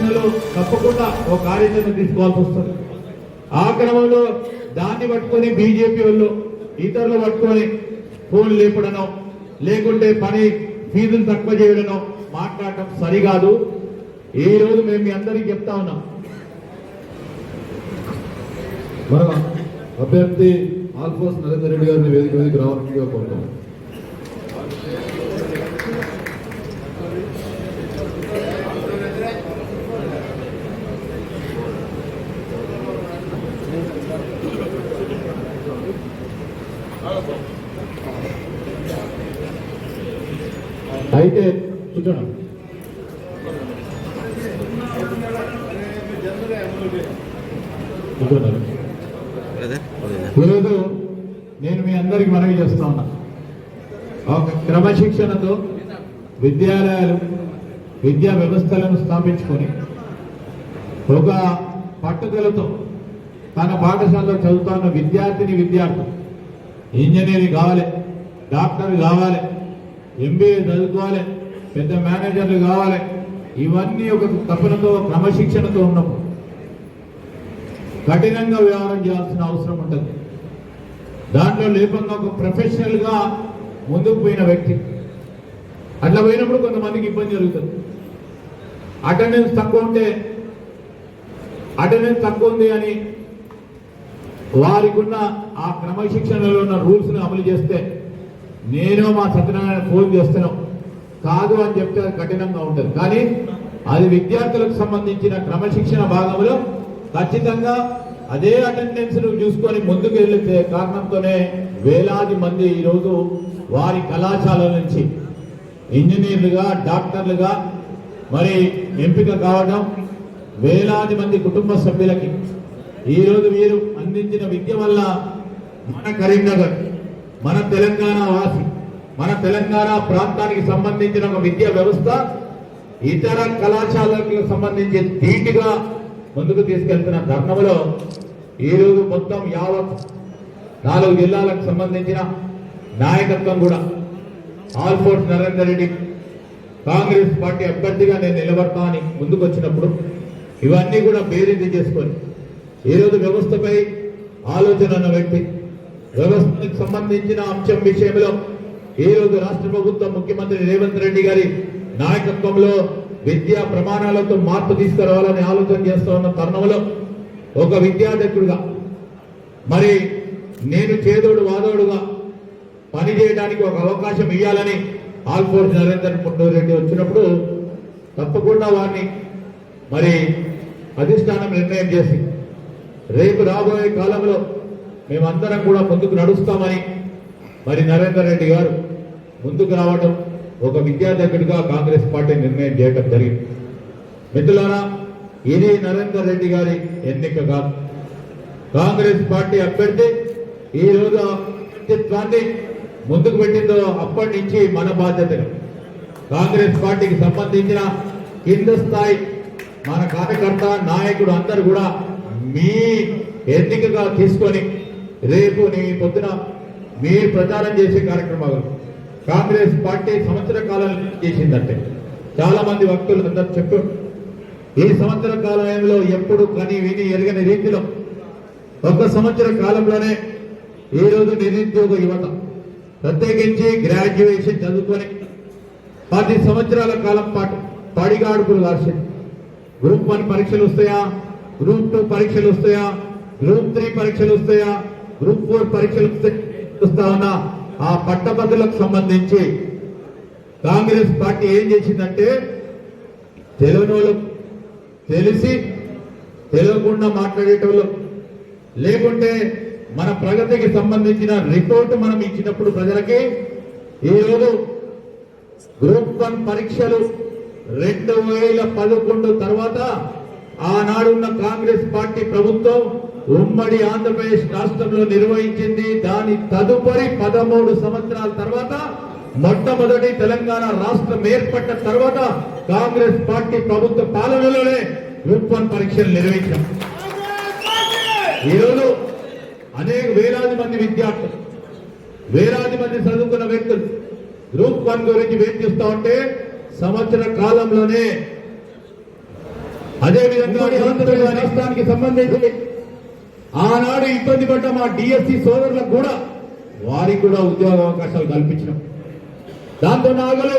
ప్రశ్నలు తప్పకుండా ఒక కార్యాచరణ తీసుకోవాల్సి వస్తుంది. ఆ క్రమంలో దాన్ని పట్టుకొని బీజేపీ వాళ్ళు ఇతరులు పట్టుకొని ఫోన్ లేపడనో లేకుంటే పని ఫీజులు తక్కువ చేయడనో మాట్లాడటం సరికాదు. ఈ రోజు మేము మీ అందరికీ చెప్తా ఉన్నాం. మన అభ్యర్థి ఆల్ఫోస్ నరేందర్ రెడ్డి గారిని వేదిక వేదిక రావాల్సిందిగా కోరుతాం అయితే ఈరోజు నేను మీ అందరికి మనవి చేస్తా ఉన్నా. ఒక క్రమశిక్షణతో విద్యాలయాలు విద్యా వ్యవస్థలను స్థాపించుకొని ఒక పట్టుదలతో తన పాఠశాలలో చదువుతున్న విద్యార్థిని విద్యార్థులు ఇంజనీరింగ్ కావాలి డాక్టర్ కావాలి ఎంబీఏ చదువుకోవాలి పెద్ద మేనేజర్లు కావాలి. ఇవన్నీ ఒక తపనతో క్రమశిక్షణతో ఉన్నప్పుడు కఠినంగా వ్యవహారం చేయాల్సిన అవసరం ఉంటుంది దాంట్లో లేపంగా ఒక ప్రొఫెషనల్గా ముందుకు పోయిన వ్యక్తి. అట్లా పోయినప్పుడు కొంతమందికి ఇబ్బంది జరుగుతుంది. అటెండెన్స్ తక్కువ ఉంటే అటెండెన్స్ తక్కువ ఉంది అని వారికి ఉన్న ఆ క్రమశిక్షణలో ఉన్న రూల్స్ను అమలు చేస్తే నేను మా సత్యనారాయణ ఫోన్ చేస్తున్నాం కాదు అని చెప్తే అది కఠినంగా ఉంటుంది కానీ అది విద్యార్థులకు సంబంధించిన క్రమశిక్షణ భాగంలో ఖచ్చితంగా అదే అటెండెన్స్ను చూసుకొని ముందుకు వెళ్ళే కారణంతోనే వేలాది మంది ఈరోజు వారి కళాశాల నుంచి ఇంజనీర్లుగా డాక్టర్లుగా మరి ఎంపిక కావడం వేలాది మంది కుటుంబ సభ్యులకి ఈ రోజు వీరు అందించిన విద్య వల్ల మన కరీంనగర్ మన తెలంగాణ వాసి మన తెలంగాణ ప్రాంతానికి సంబంధించిన ఒక విద్యా వ్యవస్థ ఇతర కళాశాలకు సంబంధించి ధీటుగా ముందుకు తీసుకెళ్తున్న ధర్మంలో ఈరోజు రోజు మొత్తం యావత్ నాలుగు జిల్లాలకు సంబంధించిన నాయకత్వం కూడా ఆల్ఫోర్స్ నరేందర్ రెడ్డి కాంగ్రెస్ పార్టీ అభ్యర్థిగా నేను నిలబడతా అని ముందుకు వచ్చినప్పుడు ఇవన్నీ కూడా బేరీజు చేసుకొని ఈరోజు రోజు వ్యవస్థపై ఆలోచన ఉన్న వ్యక్తి వ్యవస్థకు సంబంధించిన అంశం విషయంలో ఈరోజు రోజు రాష్ట్ర ప్రభుత్వం ముఖ్యమంత్రి రేవంత్ రెడ్డి గారి నాయకత్వంలో విద్యా ప్రమాణాలతో మార్పు తీసుకురావాలని ఆలోచన చేస్తూ ఉన్న తరుణంలో ఒక విద్యార్థికుడిగా మరి నేను చేదోడు వాదోడుగా పని చేయడానికి ఒక అవకాశం ఇవ్వాలని ఆల్ఫోర్స్ నరేందర్ పుట్టూరు రెడ్డి వచ్చినప్పుడు తప్పకుండా వారిని మరి అధిష్టానం నిర్ణయం చేసింది రేపు రాబోయే కాలంలో మేమందరం కూడా ముందుకు నడుస్తామని మరి నరేందర్ రెడ్డి గారు ముందుకు రావడం ఒక విద్యార్థికుడిగా కాంగ్రెస్ పార్టీ నిర్ణయం చేయడం జరిగింది. మిత్రులారా ఇది నరేందర్ రెడ్డి గారి ఎన్నిక కాదు కాంగ్రెస్ పార్టీ అభ్యర్థి ఈ రోజు వ్యక్తిత్వాన్ని ముందుకు పెట్టిందో అప్పటి నుంచి మన బాధ్యతగా కాంగ్రెస్ పార్టీకి సంబంధించిన కింద స్థాయి మన కార్యకర్త నాయకుడు అందరు కూడా మీ ఎన్నికగా తీసుకొని రేపు నీ పొద్దున మీరు ప్రచారం చేసే కార్యక్రమాలు కాంగ్రెస్ పార్టీ సంవత్సర కాలం చేసిందంటే చాలా మంది వక్తులు అందరు చెప్పారు ఈ సంవత్సర కాలంలో ఎప్పుడు కని విని ఎరగని రీతిలో ఒక సంవత్సర కాలంలోనే ఈరోజు రోజు నిరుద్యోగ యువత ప్రత్యేకించి గ్రాడ్యుయేషన్ చదువుకొని పది సంవత్సరాల కాలం పాటు పడిగాడుపులు రాసింది గ్రూప్ వన్ పరీక్షలు వస్తాయా? గ్రూప్ టూ పరీక్షలు వస్తాయా? గ్రూప్ త్రీ పరీక్షలు వస్తాయా? గ్రూప్ ఫోర్ పరీక్షలు వస్తా ఉన్నా ఆ పట్టభద్రులకు సంబంధించి కాంగ్రెస్ పార్టీ ఏం చేసిందంటే తెలియని తెలిసి తెలియకుండా మాట్లాడేటోళ్ళు. లేకుంటే మన ప్రగతికి సంబంధించిన రిపోర్ట్ మనం ఇచ్చినప్పుడు ప్రజలకి ఈరోజు గ్రూప్ వన్ పరీక్షలు రెండు వేల పదకొండు తర్వాత ఆనాడున్న కాంగ్రెస్ పార్టీ ప్రభుత్వం ఉమ్మడి ఆంధ్రప్రదేశ్ రాష్ట్రంలో నిర్వహించింది. దాని తదుపరి పదమూడు సంవత్సరాల తర్వాత మొట్టమొదటి తెలంగాణ రాష్ట్రం ఏర్పడ్డ తర్వాత కాంగ్రెస్ పార్టీ ప్రభుత్వ పాలనలోనే గ్రూప్ వన్ పరీక్షలు నిర్వహించాం. ఈరోజు అనేక వేలాది మంది విద్యార్థులు వేలాది మంది చదువుకున్న వ్యక్తులు గ్రూప్ వన్ గురించి వెయిట్ ఉంటే సంవత్సర కాలంలోనే అదేవిధంగా రాష్ట్రానికి సంబంధించి ఆనాడు ఇబ్బంది పడ్డ మా డిఎస్సి సోదరులకు కూడా వారికి కూడా ఉద్యోగ అవకాశాలు కల్పించినాం. దాంతో నాగలు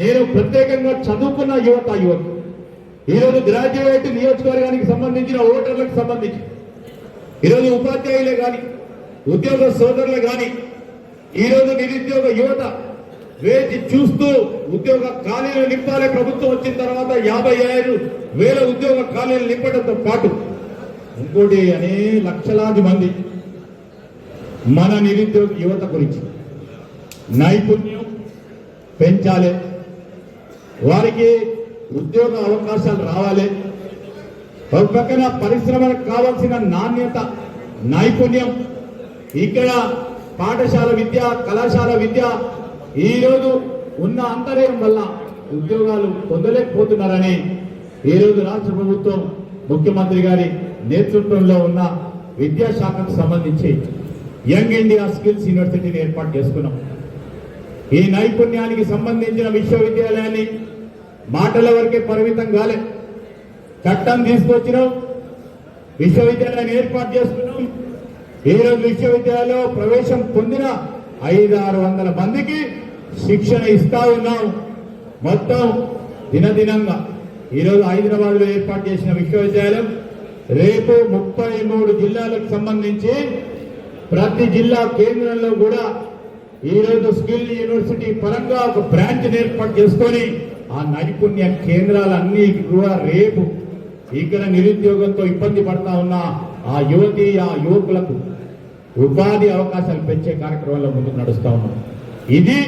నేను ప్రత్యేకంగా చదువుకున్న యువత యువత. ఈరోజు గ్రాడ్యుయేట్ నియోజకవర్గానికి సంబంధించిన ఓటర్లకు సంబంధించి ఈరోజు ఉపాధ్యాయులే కానీ ఉద్యోగ సోదరులే కానీ ఈరోజు నిరుద్యోగ యువత వేచి చూస్తూ ఉద్యోగ ఖాళీలు నింపాలే. ప్రభుత్వం వచ్చిన తర్వాత యాభై ఐదు వేల ఉద్యోగ ఖాళీలు నింపడంతో పాటు ఇంకోటి అనే లక్షలాది మంది మన నిరుద్యోగ యువత గురించి నైపుణ్యం పెంచాలి. వారికి ఉద్యోగ అవకాశాలు రావాలి. ఒక పక్కన పరిశ్రమలకు కావాల్సిన నాణ్యత నైపుణ్యం ఇక్కడ పాఠశాల విద్య కళాశాల విద్య ఈరోజు ఉన్న అంతర్యం వల్ల ఉద్యోగాలు పొందలేకపోతున్నారని ఈరోజు రాష్ట్ర ప్రభుత్వం ముఖ్యమంత్రి గారి నేతృత్వంలో ఉన్న విద్యాశాఖకు సంబంధించి యంగ్ ఇండియా స్కిల్స్ యూనివర్సిటీని ఏర్పాటు చేసుకున్నాం. ఈ నైపుణ్యానికి సంబంధించిన విశ్వవిద్యాలయాన్ని మాటల వరకే పరిమితం కాలే. చట్టం తీసుకొచ్చినాం. విశ్వవిద్యాలయాన్ని ఏర్పాటు చేసుకున్నాం. ఈరోజు రోజు విశ్వవిద్యాలయంలో ప్రవేశం పొందిన ఐదు ఆరు వందల మందికి శిక్షణ ఇస్తా ఉన్నాం. మొత్తం దినదినంగా. ఈరోజు హైదరాబాద్లో ఏర్పాటు చేసిన విశ్వవిద్యాలయం రేపు ముప్పై మూడు జిల్లాలకు సంబంధించి ప్రతి జిల్లా కేంద్రంలో కూడా ఈ రోజు స్కిల్ యూనివర్సిటీ పరంగా ఒక బ్రాంచ్ ఏర్పాటు చేసుకొని ఆ నైపుణ్య కేంద్రాలన్నీ కూడా రేపు ఇక్కడ నిరుద్యోగంతో ఇబ్బంది పడతా ఉన్న ఆ యువతి ఆ యువకులకు ఉపాధి అవకాశాలు పెంచే కార్యక్రమంలో ముందుకు నడుస్తా ఉన్నాం. ఇది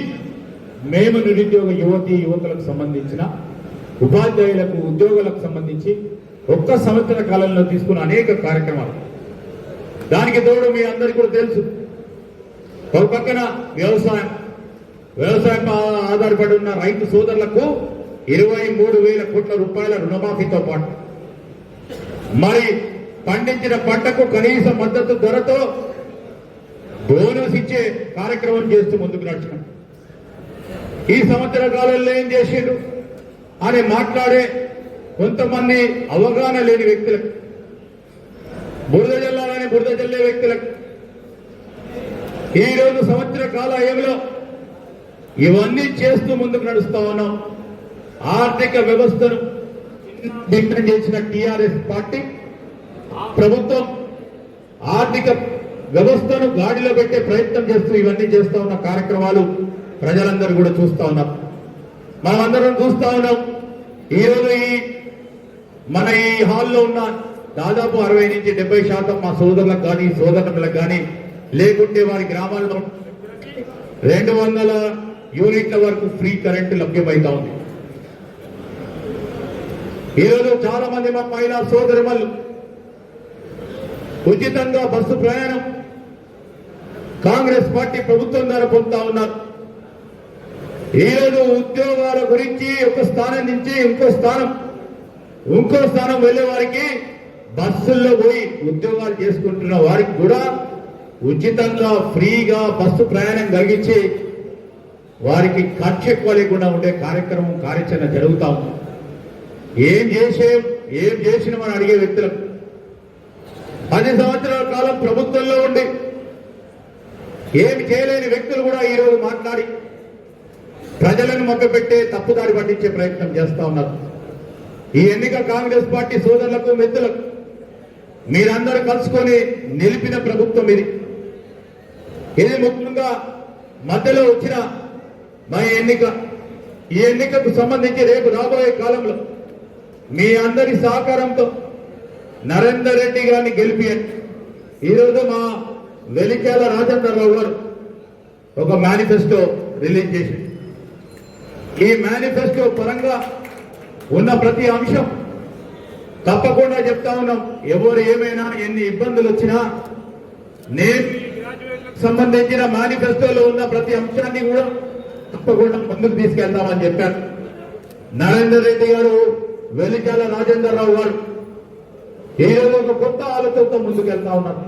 మేము నిరుద్యోగ యువతి యువకులకు సంబంధించిన ఉపాధ్యాయులకు ఉద్యోగులకు సంబంధించి ఒక్క సంవత్సర కాలంలో తీసుకున్న అనేక కార్యక్రమాలు. దానికి తోడు మీ అందరికీ కూడా తెలుసు. ఒక పక్కన వ్యవసాయం. వ్యవసాయం ఆధారపడి ఉన్న రైతు సోదరులకు ఇరవై మూడు వేల కోట్ల రూపాయల రుణమాఫీతో పాటు. మరి పండించిన పంటకు కనీస మద్దతు ధరతో బోనస్ ఇచ్చే కార్యక్రమం చేస్తూ ముందుకు నడుచుకుంటాం ఈ సంవత్సర కాలంలో ఏం చేసిండు అని మాట్లాడే కొంతమంది అవగాహన లేని వ్యక్తులకు బురద జల్లాలని బురద జల్లే వ్యక్తులకు ఈ రోజు సంవత్సర కాల వ్యయంలో ఇవన్నీ చేస్తూ ముందుకు నడుస్తా ఉన్నాం. ఆర్థిక వ్యవస్థను డిక్టేట్ చేసిన టిఆర్ఎస్ పార్టీ ప్రభుత్వం ఆర్థిక వ్యవస్థను గాడిలో పెట్టే ప్రయత్నం చేస్తూ ఇవన్నీ చేస్తా ఉన్న కార్యక్రమాలు ప్రజలందరూ కూడా చూస్తా ఉన్నాం. మనమందరం చూస్తా ఉన్నాం. ఈ రోజు ఈ మన ఈ హాల్లో ఉన్న దాదాపు అరవై నుంచి డెబ్బై శాతం మా సోదరులకు కానీ సోదరులకు కానీ లేకుంటే వారి గ్రామాల్లో రెండు వందల యూనిట్ల వరకు ఫ్రీ కరెంటు లభ్యమవుతా ఉంది. ఈరోజు చాలా మంది మా మహిళా సోదరుమల్లు ఉచితంగా బస్సు ప్రయాణం కాంగ్రెస్ పార్టీ ప్రభుత్వం ద్వారా పొందుతా ఉన్నారు. ఈరోజు ఉద్యోగాల గురించి ఒక స్థానం నుంచి ఇంకో స్థానం ఇంకో స్థానం వెళ్ళే వారికి బస్సుల్లో పోయి ఉద్యోగాలు చేసుకుంటున్న వారికి కూడా ఉచితంగా ఫ్రీగా బస్సు ప్రయాణం కలిగించి వారికి ఖర్చు ఎక్కువ లేకుండా ఉండే కార్యక్రమం కార్యాచరణ జరుగుతాము ఏం చేసే ఏం చేసినామని అడిగే వ్యక్తులు. పది సంవత్సరాల కాలం ప్రభుత్వంలో ఉండి ఏమి చేయలేని వ్యక్తులు కూడా ఈరోజు మాట్లాడి ప్రజలను మభ్యపెట్టే తప్పుదారి పట్టించే ప్రయత్నం చేస్తా ఉన్నారు. ఈ ఎన్నిక కాంగ్రెస్ పార్టీ సోదరులకు మిత్రులకు మీరందరూ కలుసుకొని నిలిపిన ప్రభుత్వం ఇది. ఇది ముఖ్యంగా మధ్యలో వచ్చిన మా ఎన్నిక. ఈ ఎన్నికకు సంబంధించి రేపు రాబోయే కాలంలో మీ అందరి సహకారంతో నరేందర్ రెడ్డి గారిని గెలిపియండి. ఈరోజు మా వెలిచాల రాజేంద్రరావు గారు ఒక మేనిఫెస్టో రిలీజ్ చేసి ఈ మేనిఫెస్టో పరంగా ఉన్న ప్రతి అంశం తప్పకుండా చెప్తా ఉన్నాం. ఎవరు ఏమైనా ఎన్ని ఇబ్బందులు వచ్చినా నేను సంబంధించిన మేనిఫెస్టోలో ఉన్న ప్రతి అంశాన్ని కూడా తప్పకుండా ముందుకు తీసుకెళ్తామని చెప్పారు నరేందర్ రెడ్డి గారు వెలిచాల రాజేందర్ రావు గారు ఏదో రోజు ఒక కొత్త ఆలోచనతో ముందుకెళ్తా ఉన్నారు.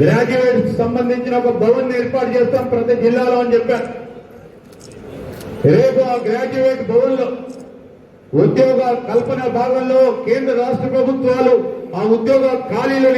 గ్రాడ్యుయేట్ సంబంధించిన ఒక భవన్ ఏర్పాటు చేస్తాం ప్రతి జిల్లాలో అని చెప్పారు రేపు ఆ గ్రాడ్యుయేట్ భవన్లో ఉద్యోగ కల్పన భాగంలో కేంద్ర రాష్ట్ర ప్రభుత్వాలు ఆ ఉద్యోగ ఖాళీలు